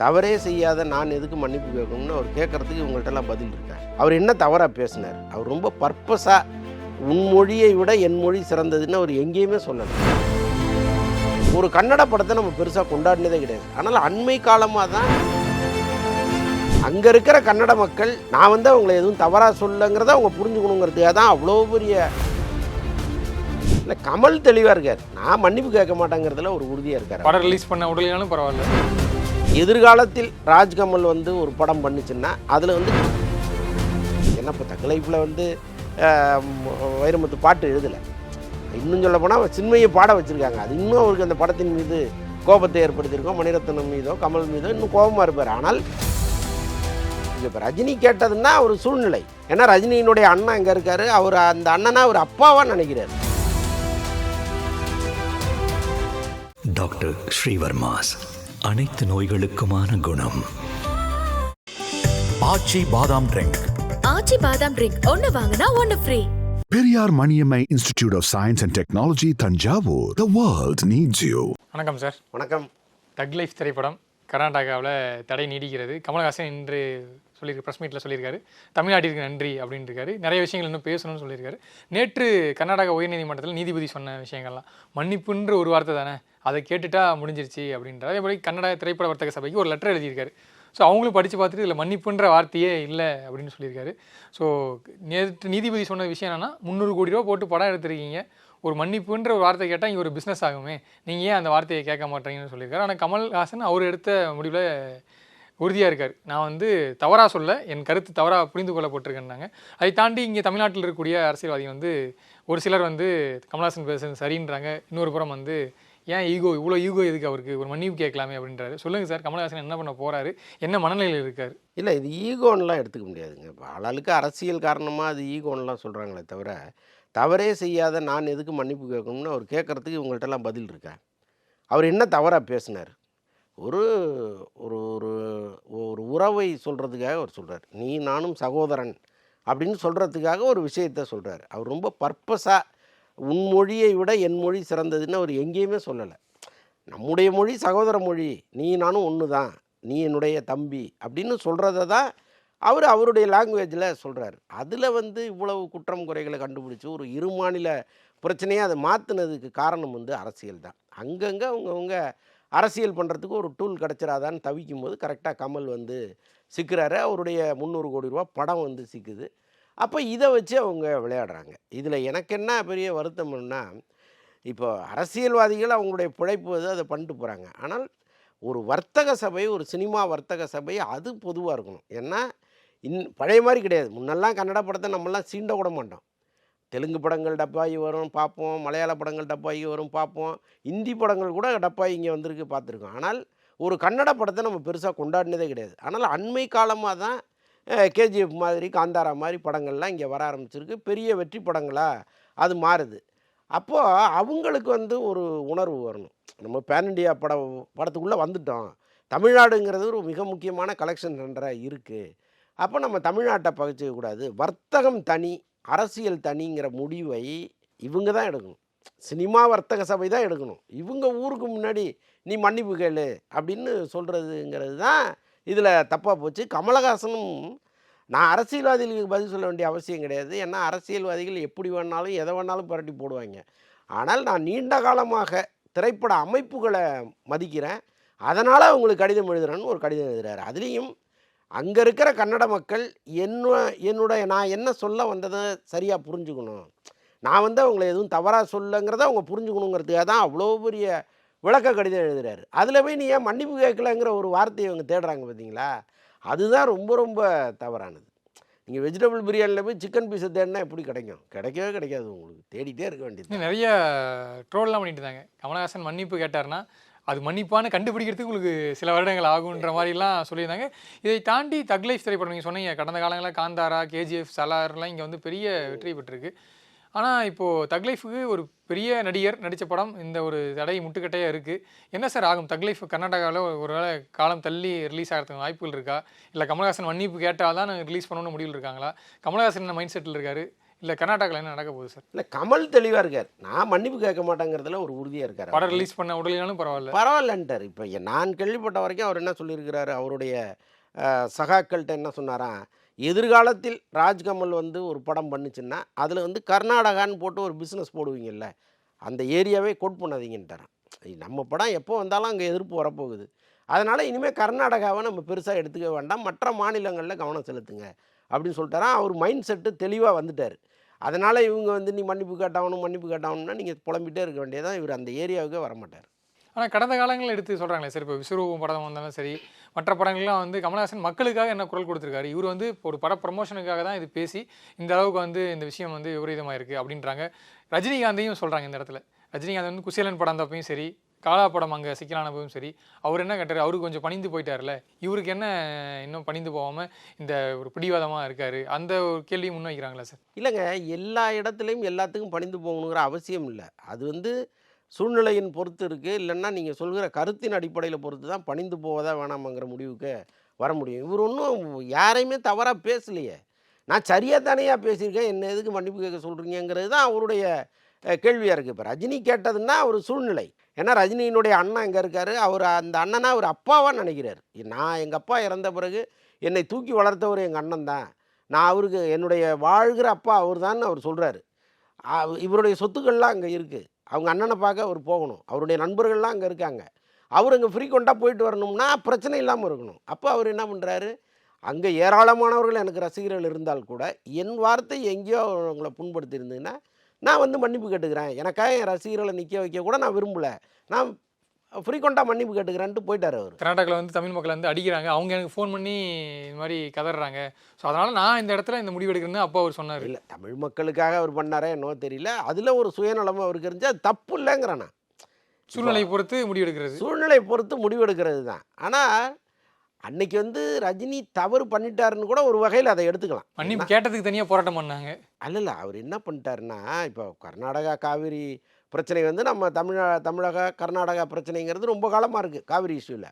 தவறே செய்யாத நான் எதுக்கு மன்னிப்பு கேட்கணும்னு அவர் கேட்குறதுக்கு இவங்கள்ட்டலாம் பதில் இருக்கார் அவர் என்ன தவறாக பேசினார்? அவர் ரொம்ப பர்பஸாக உன் மொழியை விட என் மொழி சிறந்ததுன்னு அவர் எங்கேயுமே சொல்லலை. ஒரு கன்னட படத்தை நம்ம பெருசாக கொண்டாடினதே கிடையாது. ஆனால் அண்மை காலமாக தான் அங்கே இருக்கிற கன்னட மக்கள் நான் வந்து அவங்களை எதுவும் தவறாக சொல்லுங்கிறத அவங்க புரிஞ்சுக்கணுங்கிறதுக்காக தான் அவ்வளோ பெரிய இல்லை கமல் தெளிவாக இருக்கார். நான் மன்னிப்பு கேட்க மாட்டேங்கிறதுல ஒரு உறுதியாக இருக்கார். படம் ரிலீஸ் பண்ண உடலினாலும் பரவாயில்ல. எதிர்காலத்தில் ராஜ்கமல் வந்து ஒரு படம் பண்ணுச்சுன்னா அதில் வந்து என்ன இப்போ தங்கலைஃபில் வந்து வைரமுத்து பாட்டு எழுதலை. இன்னும் சொல்ல போனால் சின்மையை பாட வச்சுருக்காங்க. அது இன்னும் அவருக்கு அந்த படத்தின் மீது கோபத்தை ஏற்படுத்தியிருக்கோம். மணிரத்னம் மீதோ கமல் மீதோ இன்னும் கோபமாக இருப்பார். ஆனால் இப்போ ரஜினி கேட்டதுன்னா ஒரு சூழ்நிலை. ஏன்னா ரஜினியினுடைய அண்ணன் எங்கே இருக்காரு? அவர் அந்த அண்ணனா அவர் அப்பாவாக நினைக்கிறார். டாக்டர் ஸ்ரீவர்மாஸ். அனைத்து நோய்களுக்குமான குணம். ஆச்சி பாதாம் ட்ரிங்க். ஆச்சி பாதாம் ட்ரிங்க் ஒன்னு வாங்கினா ஒன்னு free Periyar Maniammai Institute of Science and Technology, Tanjavur. The world needs you. வணக்கம் சார் வணக்கம். தக் லைஃப் திரைப்படம் கர்நாடகாவில் தடை நீடிக்கிறது. கமல்ஹாசன் இன்று சொல்லியிருக்கு ப்ரெஸ் மீட்டில் சொல்லியிருக்காரு. தமிழ்நாட்டிற்கு நன்றி அப்படின்னு இருக்காரு நிறைய விஷயங்கள் இன்னும் பேசணும்னு சொல்லியிருக்காரு. நேற்று கர்நாடகா உயர்நீதிமன்றத்தில் நீதிபதி சொன்ன விஷயங்கள்லாம். மன்னிப்புன்ற ஒரு வார்த்தை தானே? அதை கேட்டுட்டா முடிஞ்சிருச்சு அப்படின்ற அதே மாதிரி கன்னட திரைப்பட வர்த்தக சபைக்கு ஒரு லெட்டர் எழுதியிருக்காரு. ஸோ அவங்களும் படித்து பார்த்துட்டு இதில் மன்னிப்புன்ற வார்த்தையே இல்லை அப்படின்னு சொல்லியிருக்காரு. ஸோ நேற்று நீதிபதி சொன்ன விஷயம் என்னென்னா முந்நூறு கோடி ரூபா போட்டு படம் எடுத்திருக்கீங்க. ஒரு மன்னிப்புன்ற ஒரு வார்த்தை கேட்டால் இங்கே ஒரு பிஸ்னஸ் ஆகுமே. நீங்கள் ஏன் அந்த வார்த்தையை கேட்க மாட்டீங்கன்னு சொல்லியிருக்காரு. ஆனால் கமல்ஹாசன் அவர் எடுத்த முடிவில் உறுதியாக இருக்கார். நான் வந்து தவறாக சொல்ல என் கருத்து தவறாக புரிந்து கொள்ளப்பட்டிருக்கேன்னாங்க. அதை தாண்டி இங்கே தமிழ்நாட்டில் இருக்கக்கூடிய அரசியல்வாதி வந்து ஒரு சிலர் வந்து கமல்ஹாசன் பேசுறது சரின்றாங்க. இன்னொரு புறம் வந்து ஏன் ஈகோ இவ்வளோ ஈகோ எதுக்கு அவருக்கு? ஒரு மன்னிப்பு கேட்கலாமே அப்படின்றாரு. சொல்லுங்கள் சார் கமலஹாசன் என்ன பண்ண போறாரு? என்ன மனநிலையில் இருக்கார்? இல்லை இது ஈகோன்லாம் எடுத்துக்க முடியாதுங்க. இப்போ ஆளாளுக்கு அரசியல் காரணமாக அது ஈகோன்லாம் சொல்கிறாங்களே தவிர தவறே செய்யாத நான் எதுக்கு மன்னிப்பு கேட்கணும்னு அவர் கேட்குறதுக்கு இவங்கள்ட்டலாம் பதில் இருக்கா? அவர் என்ன தவறாக பேசினார்? ஒரு ஒரு ஒரு ஒரு உறவை சொல்கிறதுக்காக அவர் சொல்கிறார் நீ நானும் சகோதரன் அப்படின்னு சொல்கிறதுக்காக ஒரு விஷயத்த சொல்கிறார் அவர் ரொம்ப பர்பஸாக உன் மொழியை விட என் மொழி சிறந்ததுன்னு அவர் எங்கேயுமே சொல்லலை. நம்முடைய மொழி சகோதர மொழி நீ நானும் ஒன்று தான் நீ என்னுடைய தம்பி அப்படின்னு சொல்கிறத தான் அவர் அவருடைய லாங்குவேஜில் சொல்கிறார் அதில் வந்து இவ்வளவு குற்றம் குறைகளை கண்டுபிடிச்சி ஒரு இரு மாநில பிரச்சனையை அதை மாற்றினதுக்கு காரணம் வந்து அரசியல் தான். அங்கங்கே அவங்கவுங்க அரசியல் பண்ணுறதுக்கு ஒரு டூல் கிடச்சிடாதான்னு தவிக்கும் போது கரெக்டாக கமல் வந்து சிக்கிறாரு. அவருடைய முந்நூறு கோடி ரூபா படம் வந்து சிக்குது. அப்போ இதை வச்சு அவங்க விளையாடுறாங்க. இதில் எனக்கு என்ன பெரிய வருத்தம்னா இப்போ அரசியல்வாதிகள் அவங்களுடைய பிழைப்பு அது அதை பண்ணிட்டு போகிறாங்க ஆனால் ஒரு வர்த்தக சபை ஒரு சினிமா வர்த்தக சபை அது பொதுவாக இருக்கணும். ஏன்னா இன் பழைய மாதிரி கிடையாது. முன்னெல்லாம் கன்னட படத்தை நம்மலாம் சீண்ட கூட மாட்டோம். தெலுங்கு படங்கள் டப்பாகி வரும் பார்ப்போம். மலையாள படங்கள் டப்பாகி வரும் பார்ப்போம். இந்தி படங்கள் கூட டப்பாகி இங்கே வந்திருக்கு பார்த்துருக்கோம். ஆனால் ஒரு கன்னட படத்தை நம்ம பெருசாக கொண்டாடினதே கிடையாது. ஆனால் அண்மை காலமாக தான் கேஜிஎஃப் மாதிரி காந்தாரா மாதிரி படங்கள்லாம் இங்கே வர ஆரம்பிச்சிருக்கு. பெரிய வெற்றி படங்களாக அது மாறுது. அப்போது அவங்களுக்கு வந்து ஒரு உணர்வு வரணும். நம்ம பேன் இண்டியா படம் படத்துக்குள்ளே வந்துட்டோம். தமிழ்நாடுங்கிறது ஒரு மிக முக்கியமான கலெக்ஷன் சென்டராக இருக்குது அப்போ நம்ம தமிழ்நாட்டை பகிச்சிக்க கூடாது. வர்த்தகம் தனி அரசியல் தனிங்கிற முடிவை இவங்க தான் எடுக்கணும். சினிமா வர்த்தக சபை தான் எடுக்கணும். இவங்க ஊருக்கு முன்னாடி நீ மன்னிப்பு கேளு அப்படின்னு சொல்கிறதுங்கிறது தான் இதில் தப்பாக போச்சு. கமலஹாசனும் நான் அரசியல்வாதிகளுக்கு பதில் சொல்ல வேண்டிய அவசியம் கிடையாது. ஏன்னா அரசியல்வாதிகள் எப்படி வேணாலும் எதை வேணாலும் புரட்டி போடுவாங்க. ஆனால் நான் நீண்ட காலமாக திரைப்பட அமைப்புகளை மதிக்கிறேன். அதனால் அவங்களுக்கு கடிதம் எழுதுறேன்னு ஒரு கடிதம் எழுதுறாரு. அதுலேயும் அங்கே இருக்கிற கன்னட மக்கள் என்ன என்னுடைய நான் என்ன சொல்ல வந்ததை சரியாக புரிஞ்சுக்கணும். நான் வந்து அவங்கள எதுவும் தவறாக சொல்லுங்கிறத அவங்க புரிஞ்சுக்கணுங்கிறதுக்காக தான் அவ்வளோ பெரிய விளக்க கடிதம் எழுதுறாரு. அதில் போய் நீ ஏன் மன்னிப்பு கேட்கலங்கிற ஒரு வார்த்தையை அவங்க தேடுறாங்க பார்த்தீங்களா? அதுதான் ரொம்ப ரொம்ப தவறானது. நீங்கள் வெஜிடபிள் பிரியாணியில் போய் சிக்கன் பீஸை தேடினா எப்படி கிடைக்கும்? கிடைக்கவே கிடைக்காது உங்களுக்கு. தேடிட்டே இருக்க வேண்டியது நிறைய ட்ரோல்லாம் பண்ணிட்டு இருந்தாங்க. கமலஹாசன் மன்னிப்பு கேட்டார்னா அது மன்னிப்பான்னு கண்டுபிடிக்கிறதுக்கு உங்களுக்கு சில வருடங்கள் ஆகுன்ற மாதிரிலாம் சொல்லியிருந்தாங்க. இதை தாண்டி தக் லைஃப் திரைப்படம் நீங்கள் சொன்னீங்க. கடந்த காலங்களில் காந்தாரா கேஜிஎஃப் சலார்லாம் இங்கே வந்து பெரிய வெற்றி பெற்றிருக்கு. ஆனால் இப்போது தக் லைஃபுக்கு ஒரு பெரிய நடிகர் நடித்த படம் இந்த ஒரு தடை முட்டுக்கட்டையாக இருக்குது என்ன சார் ஆகும்? தக் லைஃப் கர்நாடகாவில் ஒரு வேளை காலம் தள்ளி ரிலீஸ் ஆகிறதுக்கு வாய்ப்புகள் இருக்கா? இல்லை கமலஹாசன் மன்னிப்பு கேட்டால் தான் ரிலீஸ் பண்ணணும்னு முடிவில் இருக்காங்களா? கமலஹாசன் என்ன மைண்ட் செட்டில் இருக்காரு? இல்லை கர்நாடகாவில் என்ன நடக்க போகுது சார்? இல்லை கமல் தெளிவாக இருக்கார். நான் மன்னிப்பு கேட்க மாட்டேங்கிறதுல ஒரு உறுதியாக இருக்கார் படம் ரிலீஸ் பண்ண உடலினாலும் பரவாயில்ல. பரவாயில்லன்ட்டார். இப்போ நான் கேள்விப்பட்ட வரைக்கும் அவர் என்ன சொல்லியிருக்கிறாரு? அவருடைய சகாக்கள்கிட்ட என்ன சொன்னாராம் எதிர்காலத்தில் ராஜ்கமல் வந்து ஒரு படம் பண்ணுச்சுன்னா அதில் வந்து கர்நாடகான்னு போட்டு ஒரு பிஸ்னஸ் போடுவீங்கல்ல அந்த ஏரியாவே கோட் பண்ணாதீங்கன்ட்டாரான் நம்ம படம் எப்போ வந்தாலும் அங்கே எதிர்ப்பு வரப்போகுது. அதனால் இனிமேல் கர்நாடகாவை நம்ம பெருசாக எடுத்துக்க வேண்டாம் மற்ற மாநிலங்களில் கவனம் செலுத்துங்க அப்படின்னு சொல்லிட்டாரா அவர் மைண்ட் செட்டு தெளிவாக வந்துட்டார். அதனால் இவங்க வந்து நீ மன்னிப்பு கேட்டாகணும் மன்னிப்பு கேட்டாகணும்னா நீங்கள் புலம்பிட்டே இருக்க வேண்டியதான் இவர் அந்த ஏரியாவுக்கே வரமாட்டார். ஆனால் கடந்த காலங்களில் எடுத்து சொல்கிறாங்களே சார் இப்போ விஸ்வரூபம் படம் வந்தாலும் சரி மற்ற படங்கள்லாம் வந்து கமல்ஹாசன் மக்களுக்காக என்ன குரல் கொடுத்துருக்காரு? இவர் வந்து ஒரு பட ப்ரமோஷனுக்காக தான் இது பேசி இந்த அளவுக்கு வந்து இந்த விஷயம் வந்து விபரீதமாக இருக்குது அப்படின்றாங்க. ரஜினிகாந்தையும் சொல்கிறாங்க இந்த இடத்துல. ரஜினிகாந்த் வந்து குசேலன் படம் தப்பையும் சரி காலா படம் அங்கே சிக்கலானப்பவும் சரி அவர் என்ன கேட்டார்? அவருக்கு கொஞ்சம் பணிந்து போயிட்டார்ல இவருக்கு என்ன இன்னும் பணிந்து போகாமல் இந்த ஒரு பிடிவாதமாக இருக்கார்? அந்த ஒரு கேள்வியும் முன் வைக்கிறாங்களா சார்? இல்லைங்க எல்லா இடத்துலையும் எல்லாத்துக்கும் பணிந்து போகணுங்கிற அவசியம் இல்லை. அது வந்து சூழ்நிலையின் பொறுத்து இருக்குது இல்லைன்னா நீங்கள் சொல்கிற கருத்தின் அடிப்படையில் பொறுத்து தான் பணிந்து போவதா வேணாமாங்கிற முடிவுக்கு வர முடியும். இவர் ஒன்றும் யாரையுமே தவறாக பேசலையே. நான் சரியாக தானேயா பேசியிருக்கேன்? என்ன எதுக்கு மன்னிப்பு கேட்க சொல்கிறீங்கிறது தான் அவருடைய கேள்வியாக இருக்குது இப்போ ரஜினி கேட்டதுன்னா ஒரு சூழ்நிலை. ஏன்னா ரஜினியினுடைய அண்ணன் எங்கே இருக்கார்? அவர் அந்த அண்ணனை அவர் அப்பாவாக நினைக்கிறார். நான் எங்கள் அப்பா இறந்த பிறகு என்னை தூக்கி வளர்த்தவர் எங்கள் அண்ணன் தான். நான் அவருக்கு என்னுடைய வாழ்கிற அப்பா அவர் தான் அவர் சொல்கிறாரு இவருடைய சொத்துக்கள்லாம் அங்கே இருக்குது அவங்க அண்ணனை பார்க்க அவர் போகணும். அவருடைய நண்பர்கள்லாம் அங்கே இருக்காங்க. அவர் அங்கே ஃப்ரீக்வெண்ட்டாக போயிட்டு வரணும்னா பிரச்சனை இல்லாமல் இருக்கணும். அப்போ அவர் என்ன பண்ணுறாரு அங்கே ஏராளமானவர்கள் எனக்கு ரசிகர்கள் இருந்தால் கூட என் வார்த்தை எங்கேயோ அவங்களை புண்படுத்தியிருந்ததுன்னா நான் வந்து மன்னிப்பு கேட்டுக்கிறேன். எனக்காக என் ரசிகர்களை நிற்க வைக்க கூட நான் விரும்பலை. நான் ஃப்ரீக்வெண்ட்டாக மன்னிப்பு கேட்டுக்கிறேன்ட்டு போயிட்டார் அவர். கர்நாடகாவில் வந்து தமிழ் மக்கள் வந்து அடிக்கிறாங்க. அவங்க எனக்கு ஃபோன் பண்ணி இந்த மாதிரி கதறாங்க. ஸோ அதனால் நான் இந்த இடத்துல இந்த முடிவு எடுக்கிறேன்னு அப்பா அவர் சொன்னார். இல்லை தமிழ் மக்களுக்காக அவர் பண்ணாரே என்னவோ தெரியல. அதில் ஒரு சுயநலமாக அவருக்கு இருந்துச்சு. அது தப்பு இல்லைங்கிறேன் நான். சூழ்நிலையை பொறுத்து முடிவு எடுக்கிறது. சூழ்நிலை பொறுத்து முடிவெடுக்கிறது தான். ஆனால் அன்னைக்கு வந்து ரஜினி தவறு பண்ணிட்டாருன்னு கூட ஒரு வகையில் அதை எடுத்துக்கலாம். மன்னிப்பு கேட்டதுக்கு தனியாக போராட்டம் பண்ணாங்க. அல்ல அவர் என்ன பண்ணிட்டாருன்னா இப்போ கர்நாடகா காவிரி பிரச்சனை வந்து நம்ம தமிழ தமிழக கர்நாடகா பிரச்சனைங்கிறது ரொம்ப காலமாக இருக்குது காவிரி இஷ்யூவில்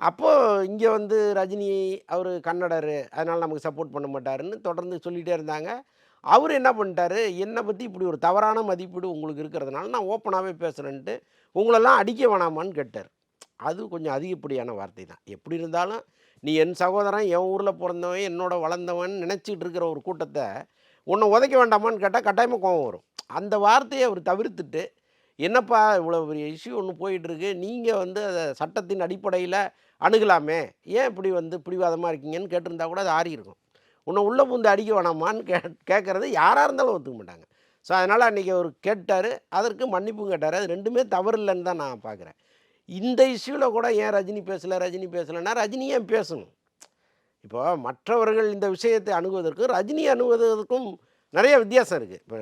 அப்போது இங்கே வந்து ரஜினி அவர் கன்னடர் அதனால் நமக்கு சப்போர்ட் பண்ண மாட்டாருன்னு தொடர்ந்து சொல்லிகிட்டே இருந்தாங்க. அவர் என்ன பண்ணிட்டாரு என்னை பற்றி இப்படி ஒரு தவறான மதிப்பீடு உங்களுக்கு இருக்கிறதுனால நான் ஓப்பனாகவே பேசுகிறேன்ட்டு உங்களெல்லாம் அடிக்க வேணாமான்னு கேட்டார். அது கொஞ்சம் அதிகப்படியான வார்த்தை தான். எப்படி இருந்தாலும் நீ என் சகோதரன் என் ஊரில் பிறந்தவன் என்னோட வளர்ந்தவன் நினச்சிட்டு இருக்கிற ஒரு கூட்டத்தை உன்னை உதைக்க வேண்டாமான்னு கேட்டால் கட்டாயமாக கோவம் வரும். அந்த வார்த்தையை அவர் தவிர்த்துட்டு என்னப்பா இவ்வளோ பெரிய இஷ்யூ ஒன்று போயிட்டுருக்கு நீங்கள் வந்து அதை சட்டத்தின் அடிப்படையில் அணுகலாமே? ஏன் இப்படி வந்து பிடிவாதமாக இருக்கீங்கன்னு கேட்டிருந்தா கூட அது ஆறி இருக்கும். உன்னை உள்ளே பூந்து அடிக்க வேணாமான்னு கே கேட்குறது யாராக இருந்தாலும் ஒத்துக்க மாட்டாங்க. ஸோ அதனால் அன்றைக்கி அவர் கேட்டார். அதற்கு மன்னிப்பும் கேட்டார். அது ரெண்டுமே தவறு இல்லைன்னு தான் நான் பார்க்குறேன் இந்த இஷ்யூவில் கூட ஏன் ரஜினி பேசலை ரஜினி பேசலைன்னா ரஜினி ஏன் பேசணும்? இப்போ மற்றவர்கள் இந்த விஷயத்தை அணுகுவதற்கும் ரஜினி அணுகுவதற்கும் நிறைய வித்தியாசம் இருக்குது இப்போ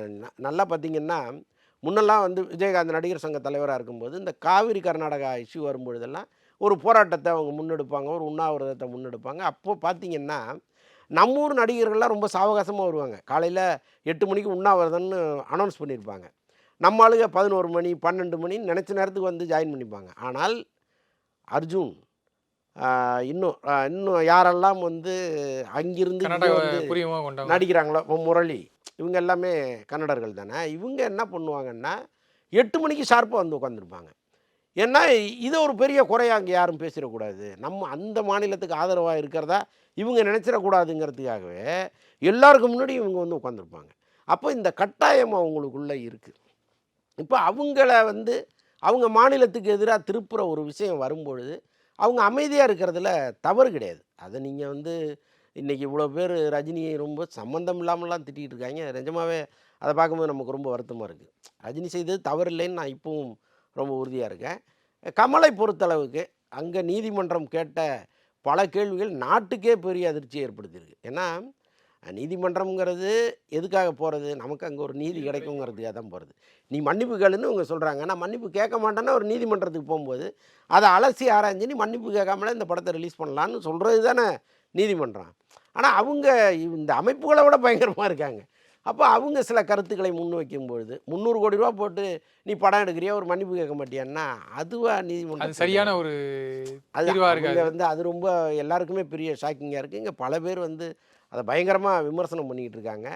நல்லா பார்த்தீங்கன்னா முன்னெல்லாம் வந்து விஜயகாந்த் நடிகர் சங்க தலைவராக இருக்கும்போது இந்த காவிரி கர்நாடகா இஷ்யூ வரும்பொழுதெல்லாம் ஒரு போராட்டத்தை அவங்க முன்னெடுப்பாங்க ஒரு உண்ணாவிரதத்தை முன்னெடுப்பாங்க. அப்போ பார்த்தீங்கன்னா நம்ம ஊர் நடிகர்கள்லாம் ரொம்ப சாவகாசமாக வருவாங்க. காலையில் எட்டு மணிக்கு உண்ணாவிரதம்னு அனௌன்ஸ் பண்ணியிருப்பாங்க நம்ம ஆளுங்க பதினோரு மணி பன்னெண்டு மணி நினச்ச நேரத்துக்கு வந்து ஜாயின் பண்ணிப்பாங்க. ஆனால் அர்ஜுன் இன்னும் இன்னும் யாரெல்லாம் வந்து அங்கிருந்து நடிக்கிறாங்களோ இப்போ முரளி இவங்க எல்லாமே கன்னடர்கள் தானே. இவங்க என்ன பண்ணுவாங்கன்னா எட்டு மணிக்கு ஷார்ப்பாக வந்து உட்காந்துருப்பாங்க ஏன்னா இது ஒரு பெரிய குறையாக அங்கே யாரும் பேசிடக்கூடாது. நம்ம அந்த மாநிலத்துக்கு ஆதரவாக இருக்கிறதா இவங்க நினச்சிடக்கூடாதுங்கிறதுக்காகவே எல்லாருக்கும் முன்னாடி இவங்க வந்து உட்காந்துருப்பாங்க அப்போ இந்த கட்டாயம் அவங்களுக்குள்ளே இருக்குது இப்போ அவங்கள வந்து அவங்க மாநிலத்துக்கு எதிராக திருப்புற ஒரு விஷயம் வரும்பொழுது அவங்க அமைதியாக இருக்கிறதுல தவறு கிடையாது. அதை நீங்கள் வந்து இன்றைக்கி இவ்வளோ பேர் ரஜினியை ரொம்ப சம்மந்தம் இல்லாமலாம் திட்டிகிட்டு இருக்காங்க. நிஜமாவே அதை பார்க்கும்போது நமக்கு ரொம்ப வருத்தமாக இருக்குது ரஜினி செய்தது தவறு இல்லைன்னு நான் இப்பவும் ரொம்ப உறுதியாக இருக்கேன். கமலை பொறுத்தளவுக்கு அங்கே நீதிமன்றம் கேட்ட பல கேள்விகள் நாட்டுக்கே பெரிய அதிர்ச்சி ஏற்படுத்தியிருக்கு. ஏன்னா நீதிமன்றம்ங்கிறது எதுக்காக போகிறது நமக்கு அங்கே ஒரு நீதி கிடைக்குங்கிறதுக்காக தான் போகிறது நீ மன்னிப்பு கேளுன்னு இவங்க சொல்கிறாங்க நான் மன்னிப்பு கேட்க மாட்டேன்னா ஒரு நீதிமன்றத்துக்கு போகும்போது அதை அலசி ஆராய்ஞ்சு நீ மன்னிப்பு கேட்காமலே இந்த படத்தை ரிலீஸ் பண்ணலான்னு சொல்கிறது தானே. நீதிமன்றம். ஆனால் அவங்க இந்த அமைப்புகளை விட பயங்கரமாக இருக்காங்க. அப்போ அவங்க சில கருத்துக்களை முன் வைக்கும்பொழுது முந்நூறு கோடி ரூபா போட்டு நீ படம் எடுக்கிறியா? ஒரு மன்னிப்பு கேட்க மாட்டியான்னா அதுவா நீதிமன்றம் சரியான ஒரு அது. வந்து அது ரொம்ப எல்லாருக்குமே பெரிய ஷாக்கிங்காக இருக்குது இங்கே பல பேர் வந்து அதை பயங்கரமாக விமர்சனம் பண்ணிக்கிட்டு இருக்காங்க.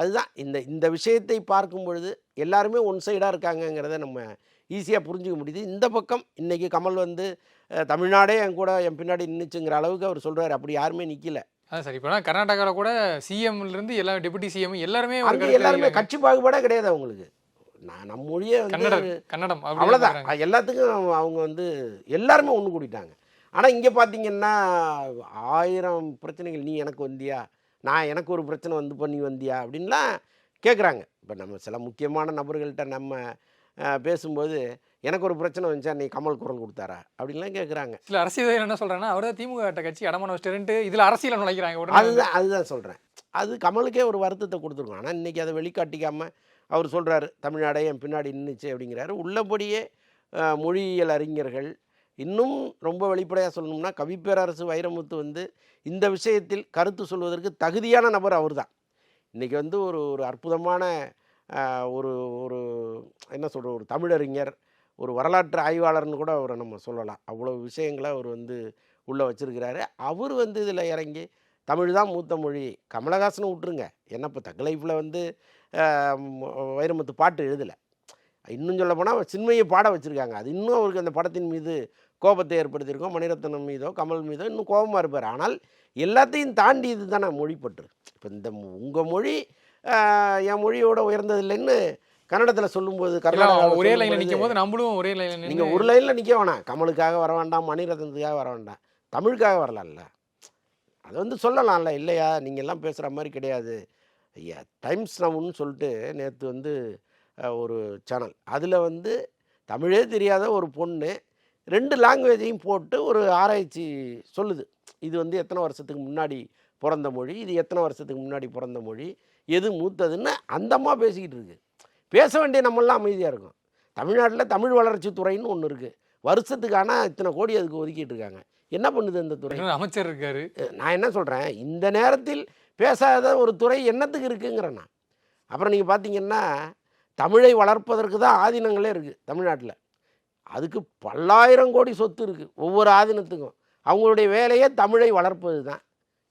அதுதான். இந்த இந்த விஷயத்தை பார்க்கும் பொழுது எல்லாருமே ஒன் சைடாக இருக்காங்கங்கிறத நம்ம ஈஸியாக புரிஞ்சுக்க முடியுது. இந்த பக்கம் இன்றைக்கி கமல் வந்து தமிழ்நாடே என் கூட என் பின்னாடி நின்றுச்சுங்கிற அளவுக்கு அவர் சொல்கிறார் அப்படி யாருமே நிற்கல அதான் சார் இப்போ கர்நாடகாவில் கூட சிஎம்ல இருந்து எல்லா டெபுட்டி சிஎம் எல்லாருமே எல்லாருமே. கட்சி பாகுபாடே கிடையாது அவங்களுக்கு. நான் நம்ம மொழியே வந்து கன்னடம் அவ்வளோதான். எல்லாத்துக்கும் அவங்க- வந்து எல்லாருமே ஒன்று கூடிட்டாங்க. ஆனால் இங்கே பார்த்தீங்கன்னா ஆயிரம் பிரச்சனைகள் நீ எனக்கு வந்தியா? நான் எனக்கு ஒரு பிரச்சனை வந்து பண்ணி வந்தியா? அப்படின்லாம் கேட்குறாங்க இப்போ நம்ம சில முக்கியமான நபர்கள்ட்ட நம்ம பேசும்போது எனக்கு ஒரு பிரச்சனை வந்துச்சா? நீ கமல் குரல் கொடுத்தாரா? அப்படின்லாம் கேட்குறாங்க சில அரசியல் என்ன சொல்றாங்கன்னா அவரே திமுக கட்சி அடமான வச்சுட்டு இதுல அரசியல நுழைக்கிறாங்க அதுதான் அதுதான் சொல்கிறேன் அது கமலுக்கே ஒரு வருத்தத்தை கொடுத்துருக்கோம். ஆனால் இன்றைக்கி அதை வெளிக்காட்டிக்காமல் அவர் சொல்கிறாரு தமிழ்நாடே என் பின்னாடி நின்றுச்சு அப்படிங்கிறாரு. உள்ளபடியே மொழியியல் அறிஞர்கள் இன்னும் ரொம்ப வெளிப்படையாக சொல்லணும்னா கவிப்பேரரசு வைரமுத்து வந்து இந்த விஷயத்தில் கருத்து சொல்வதற்கு தகுதியான நபர் அவர்தான். இன்றைக்கி வந்து ஒரு ஒரு அற்புதமான ஒரு ஒரு என்ன சொல்கிற ஒரு தமிழறிஞர் ஒரு வரலாற்று ஆய்வாளர்னு கூட அவரை நம்ம சொல்லலாம். அவ்வளோ விஷயங்களை அவர் வந்து உள்ளே வச்சிருக்கிறாரு. அவர் வந்து இதில் இறங்கி தமிழ் தான் மூத்த மொழி. கமலஹாசனை விட்டுருங்க. என்ன இப்போ தக் லைஃப்பில் வந்து வைரமுத்து பாட்டு எழுதலை. இன்னும் சொல்ல போனால் சின்மையை பாட வச்சுருக்காங்க. அது இன்னும் அவருக்கு அந்த படத்தின் மீது கோபத்தை ஏற்படுத்தியிருக்கோம் மணிரத்னம் மீதோ கமல் மீதோ இன்னும் கோபமாக இருப்பார். ஆனால் எல்லாத்தையும் தாண்டி இது தானே மொழிப்பற்று இப்போ இந்த உங்கள் மொழி என் மொழியோட உயர்ந்ததில்லைன்னு கன்னடத்தில் சொல்லும்போது கர்நாடகாவில் ஒரே லைன்ல நிற்கும் போது நம்மளும் ஒரே லைன்ல நீங்கள் ஒரு லைனில் நிற்க வேணாம். கமலுக்காக வர வேண்டாம் மணிரத்னத்துக்காக வர வேண்டாம். தமிழுக்காக வரலாம்ல. அது வந்து சொல்லலாம்ல. இல்லையா? நீங்கள் எல்லாம் பேசுகிற மாதிரி கிடையாது. ஐயா டைம்ஸ் நவுன்னு சொல்லிட்டு நேற்று வந்து ஒரு சேனல் அதில் வந்து தமிழே தெரியாத ஒரு பொண்ணு ரெண்டு லாங்குவேஜையும் போட்டு ஒரு ஆராய்ச்சி சொல்லுது. இது வந்து எத்தனை வருஷத்துக்கு முன்னாடி பிறந்த மொழி? இது எத்தனை வருஷத்துக்கு முன்னாடி பிறந்த மொழி? எது மூத்ததுன்னு அந்தம்மா பேசிக்கிட்டு இருக்கு. பேச வேண்டிய நம்மளாம் அமைதியாக இருக்கும். தமிழ்நாட்டில் தமிழ் வளர்ச்சி துறைன்னு ஒன்று இருக்குது வருஷத்துக்கான இத்தனை கோடி அதுக்கு ஒதுக்கிட்டு இருக்காங்க. என்ன பண்ணுது இந்த துறை? அமைச்சர் இருக்காரு? நான் என்ன சொல்கிறேன் இந்த நேரத்தில் பேசாத ஒரு துறை என்னத்துக்கு இருக்குங்கிறேன் நான். அப்புறம் நீங்கள் பார்த்தீங்கன்னா தமிழை வளர்ப்பதற்கு தான் ஆதீனங்களே இருக்குது தமிழ்நாட்டில். அதுக்கு பல்லாயிரம் கோடி சொத்து இருக்குது ஒவ்வொரு ஆதீனத்துக்கும். அவங்களுடைய வேலையே தமிழை வளர்ப்பது தான்.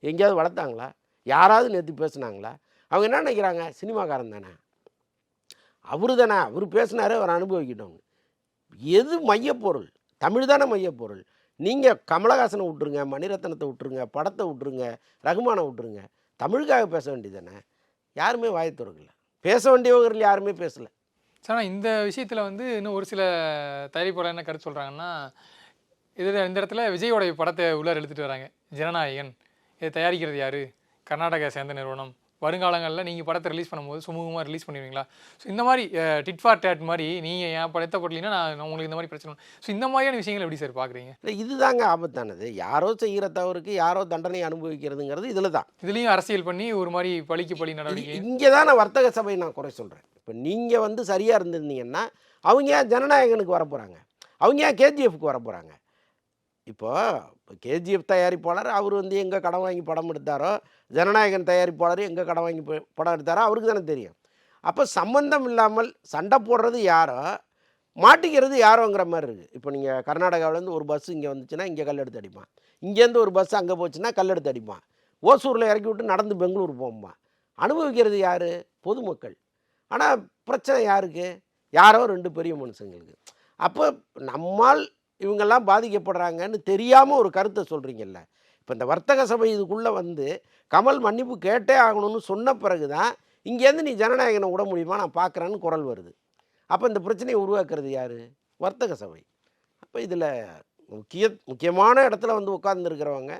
எங்கேயாவது வளர்த்தாங்களா? யாராவது நேற்று பேசுனாங்களா? அவங்க என்ன நினைக்கிறாங்க? சினிமாக்காரன் தானே. அவரு தானே அவர் பேசினாரே அவர் அனுபவிக்கிட்டோம். எது மையப்பொருள்? தமிழ் தானே மையப்பொருள். நீங்கள் கமலஹாசனை விட்டுருங்க மணிரத்னத்தை விட்டுருங்க படத்தை விட்டுருங்க ரகுமானை விட்டுருங்க தமிழுக்காக பேச வேண்டியதானே யாருமே வாய் திறக்கல. பேச வேண்டியவர்கள் யாருமே பேசலை. சார் இந்த விஷயத்தில் வந்து இன்னும் ஒரு சில தயாரிப்பாளர் என்ன கருத்து சொல்கிறாங்கன்னா இது இந்த இடத்துல விஜயோடைய படத்தை உள்ளார் எடுத்துகிட்டு வராங்க. ஜனநாயகன். இதை தயாரிக்கிறது யார்? கர்நாடகா சேர்ந்த நிறுவனம். வருங்காலங்களில் நீங்கள் படத்தை ரிலீஸ் பண்ணும்போது சுமூகமாக ரிலீஸ் பண்ணுவீங்களா ஸோ இந்த மாதிரி டிட் ஃபார் டேட் மாதிரி நீங்கள் என் படத்தை போடலீங்கன்னா நான் உங்களுக்கு இந்த மாதிரி பிரச்சனை ஸோ இந்த மாதிரியான விஷயங்கள் எப்படி சார் பார்க்குறீங்க இல்லை இதுதாங்க ஆபத்தானது. யாரோ செய்கிற தவறுக்கு யாரோ தண்டனை அனுபவிக்கிறதுங்கிறது இதில் தான் இதுலேயும் அரசியல் பண்ணி ஒரு மாதிரி பழிக்கு பழி நடவடிக்கை. இங்கே தான் நான் வர்த்தக சபை நான் குறை சொல்கிறேன் இப்போ நீங்கள் வந்து சரியாக இருந்திருந்தீங்கன்னா அவங்க ஏன் ஜனநாயகனுக்கு வர போகிறாங்க அவங்க ஏன் கேஜிஎஃப்க்கு வர போகிறாங்க இப்போ கேஜிஎஃப் தயாரிப்பாளர் அவர் வந்து எங்கே கடன் வாங்கி படம் எடுத்தாரோ ஜனநாயகன் தயாரிப்பாளர் எங்கே கடன் வாங்கி படம் எடுத்தாரோ அவருக்கு தானே தெரியும். அப்போ சம்பந்தம் இல்லாமல் சண்டை போடுறது யாரோ மாட்டிக்கிறது யாரோங்கிற மாதிரி இருக்குது இப்போ நீங்கள் கர்நாடகாவிலேருந்து ஒரு பஸ் இங்கே வந்துச்சுன்னா இங்கே கல்லெடுத்து அடிப்பான். இங்கேருந்து ஒரு பஸ் அங்கே போச்சுன்னா கல் எடுத்து அடிப்பான். ஓசூரில் இறக்கி விட்டு நடந்து பெங்களூர் போம்பான். அனுபவிக்கிறது யார்? பொதுமக்கள். ஆனால் பிரச்சனை யாருக்கு? யாரோ ரெண்டு பெரிய மனுஷங்களுக்கு. அப்போ நம்மால் இவங்கெல்லாம் பாதிக்கப்படுறாங்கன்னு தெரியாமல் ஒரு கருத்தை சொல்கிறீங்கல்ல இப்போ இந்த வர்த்தக சபை இதுக்குள்ளே வந்து கமல் மன்னிப்பு கேட்டே ஆகணும்னு சொன்ன பிறகு தான் இங்கேருந்து நீ ஜனநாயகனை விட முடியுமா? நான் பார்க்குறேன்னு குரல் வருது. அப்போ இந்த பிரச்சனையை உருவாக்குறது யார்? வர்த்தக சபை. அப்போ இதில் முக்கிய முக்கியமான இடத்துல வந்து உட்கார்ந்துருக்கிறவங்க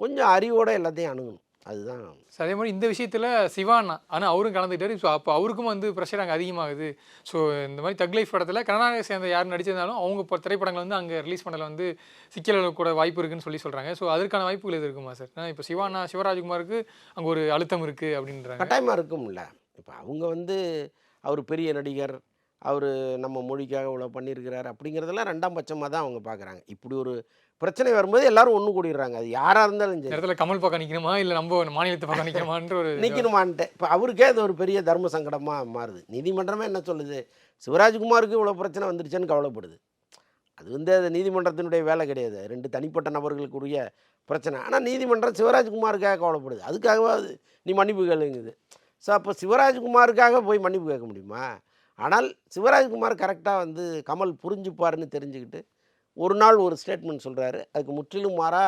கொஞ்சம் அறிவோடு எல்லாத்தையும் அணுகணும். அதுதான். So, அதே மாதிரி இந்த விஷயத்தில் சிவானா ஆனால் அவரும் கலந்துக்கிட்டாரு. ஸோ அப்போ அவருக்கும் வந்து ப்ரெஷர் அங்கே அதிகமாகுது. ஸோ இந்த மாதிரி தக் லைஃப் படத்தில் கர்நாடகா சேர்ந்த யார் நடிச்சிருந்தாலும் அவங்க இப்போ திரைப்படங்கள் வந்து அங்கே ரிலீஸ் பண்ணல வந்து சிக்கல்கள் கூட வாய்ப்பு இருக்குன்னு சொல்லி சொல்கிறாங்க ஸோ அதற்கான வாய்ப்புகள் எது இருக்குமா சார் ஏன்னா இப்போ சிவானா சிவராஜ்குமாருக்கு அங்கே ஒரு அழுத்தம் இருக்குது அப்படின்றாங்க. கட்டாயமாக இருக்கும்ல. இப்போ அவங்க வந்து அவர் பெரிய நடிகர் அவர் நம்ம மொழிக்காக இவ்வளோ பண்ணியிருக்கிறார் அப்படிங்கிறதெல்லாம் ரெண்டாம் பட்சமாக தான் அவங்க பார்க்குறாங்க. இப்படி ஒரு பிரச்சனை வரும்போது எல்லாரும் ஒன்று கூடிடுறாங்க. அது யாராக இருந்தாலும் சரி. இடத்துல கமல் பக்கம் நிற்கணுமா இல்லை நம்ம மாநிலத்தை பக்கம் நிற்கணுமான்ற ஒரு நிற்கணுமான்ட்டு இப்போ அவருக்கே அது ஒரு பெரிய தர்ம சங்கடமாக மாறுது. நீதிமன்றமே என்ன சொல்லுது? சிவராஜ்குமாருக்கு இவ்வளோ பிரச்சனை வந்துருச்சுன்னு கவலைப்படுது. அது வந்து அது நீதிமன்றத்தினுடைய வேலை கிடையாது. ரெண்டு தனிப்பட்ட நபர்களுக்குரிய பிரச்சனை. ஆனால் நீதிமன்றம் சிவராஜ்குமாருக்காக கவலைப்படுது. அதுக்காகவாது நீ மன்னிப்பு கேளுங்குது. ஸோ அப்போ சிவராஜ்குமாருக்காக போய் மன்னிப்பு கேட்க முடியுமா? ஆனால் சிவராஜ்குமார் கரெக்டாக வந்து கமல் புரிஞ்சுப்பாருன்னு தெரிஞ்சுக்கிட்டு ஒரு நாள் ஒரு ஸ்டேட்மெண்ட் சொல்கிறாரு அதுக்கு முற்றிலும் மாறா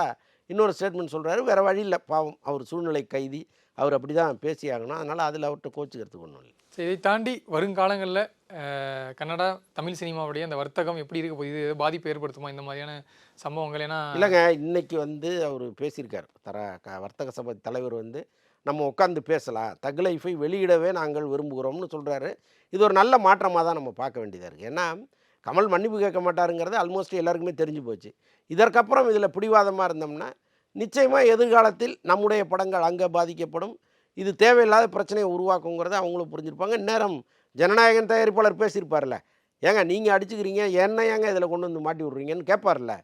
இன்னொரு ஸ்டேட்மெண்ட் சொல்கிறாரு வேறு வழி இல்லை. பாவம் அவர் சூழ்நிலை கைதி. அவர் அப்படி தான் பேசி ஆகணும். அதனால் அதில் அவர்கிட்ட கோச்சுக்கிறதுக்கு ஒன்றும் இல்லை. சரி இதை தாண்டி வருங்காலங்களில் கன்னடா தமிழ் சினிமாவுடைய அந்த வர்த்தகம் எப்படி இருக்க போகுது? இது பாதிப்பு ஏற்படுத்துமா? இந்த மாதிரியான சம்பவங்கள்? ஏன்னா இல்லைங்க இன்னைக்கு வந்து அவர் பேசியிருக்கார். தர க வர்த்தக சபை தலைவர் வந்து நம்ம உட்காந்து பேசலாம். தக் லைஃபை வெளியிடவே நாங்கள் விரும்புகிறோம்னு சொல்கிறாரு இது ஒரு நல்ல மாற்றமாக தான் நம்ம பார்க்க வேண்டியதாக இருக்குது ஏன்னா கமல் மன்னிப்பு கேட்க மாட்டாருங்கிறது ஆல்மோஸ்ட் எல்லாருக்குமே தெரிஞ்சு போச்சு. இதற்கப்புறம் இதில் பிடிவாதமாக இருந்தோம்னா நிச்சயமாக எதிர்காலத்தில் நம்முடைய படங்கள் அங்கே பாதிக்கப்படும். இது தேவையில்லாத பிரச்சனையை உருவாக்குங்கிறத அவங்களும் புரிஞ்சிருப்பாங்க. நேரம் ஜனநாயகன் தயாரிப்பாளர் பேசியிருப்பார்ல. ஏங்க நீங்கள் அடிச்சுக்கிறீங்க என்ன ஏங்க இதில் கொண்டு வந்து மாட்டி விட்றீங்கன்னு கேட்பார்ல.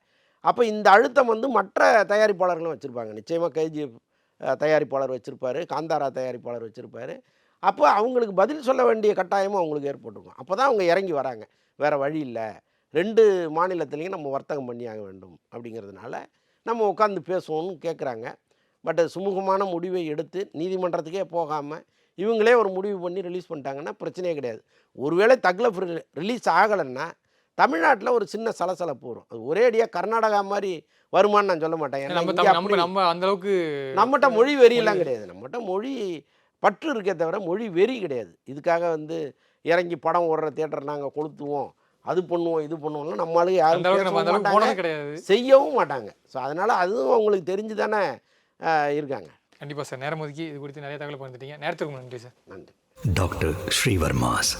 அப்போ இந்த அழுத்தம் வந்து மற்ற தயாரிப்பாளர்களும் வச்சுருப்பாங்க. நிச்சயமாக கேஜிஎஃப் தயாரிப்பாளர் வச்சுருப்பாரு காந்தாரா தயாரிப்பாளர் வச்சுருப்பாரு. அப்போ அவங்களுக்கு பதில் சொல்ல வேண்டிய கட்டாயமும் அவங்களுக்கு ஏற்பட்டிருக்கும் அப்போ தான் அவங்க இறங்கி வராங்க. வேறு வழி இல்லை. ரெண்டு மாநிலத்துலேயும் நம்ம வர்த்தகம் பண்ணியாக வேண்டும் அப்படிங்கிறதுனால நம்ம உட்காந்து பேசுவோம்னு கேட்குறாங்க பட் சுமூகமான முடிவை எடுத்து நீதிமன்றத்துக்கே போகாமல் இவங்களே ஒரு முடிவு பண்ணி ரிலீஸ் பண்ணிட்டாங்கன்னா பிரச்சனையே கிடையாது. ஒருவேளை தக்லஃப் ரிலீஸ் ஆகலைன்னா தமிழ்நாட்டில் ஒரு சின்ன சலசலப்பு வரும். அது ஒரேடியாக கர்நாடகா மாதிரி வருமான்னு நான் சொல்ல மாட்டேன். ஏன்னா நம்ம அந்த அளவுக்கு நம்மகிட்ட மொழி வெறியெல்லாம் கிடையாது. நம்மகிட்ட மொழி பற்று இருக்கே தவிர மொழி வெறி கிடையாது. இதுக்காக வந்து இறங்கி படம் ஓடுற தியேட்டர் நாங்கள் கொளுத்துவோம். அது பண்ணுவோம் இது பண்ணுவோம்லாம் நம்ம ஆளுங்க யாரும் கிடையாது. செய்யவும் மாட்டாங்க. ஸோ அதனால் அதுவும் அவங்களுக்கு தெரிஞ்சு தானே இருக்காங்க. கண்டிப்பா சார். நேரம் ஒதுக்கி இது குறித்து நிறைய தகவல் பகிர்ந்துட்டீங்க. நேரத்துக்கு நன்றி சார். நன்றி. டாக்டர் ஸ்ரீவர்மாஸ்.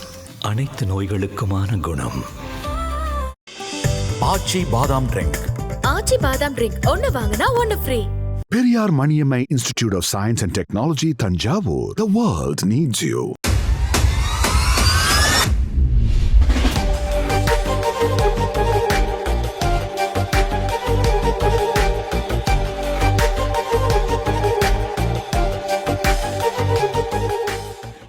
அனைத்து நோய்களுக்குமான குணம். ஆச்சி பாதாம் ட்ரிங்க் ஆச்சி பாதாம் ட்ரிங்க் ஒன்னு வாங்கினா ஒன்னு free Periyar Maniammai Institute of Science and Technology, Tanjavur. The world needs you.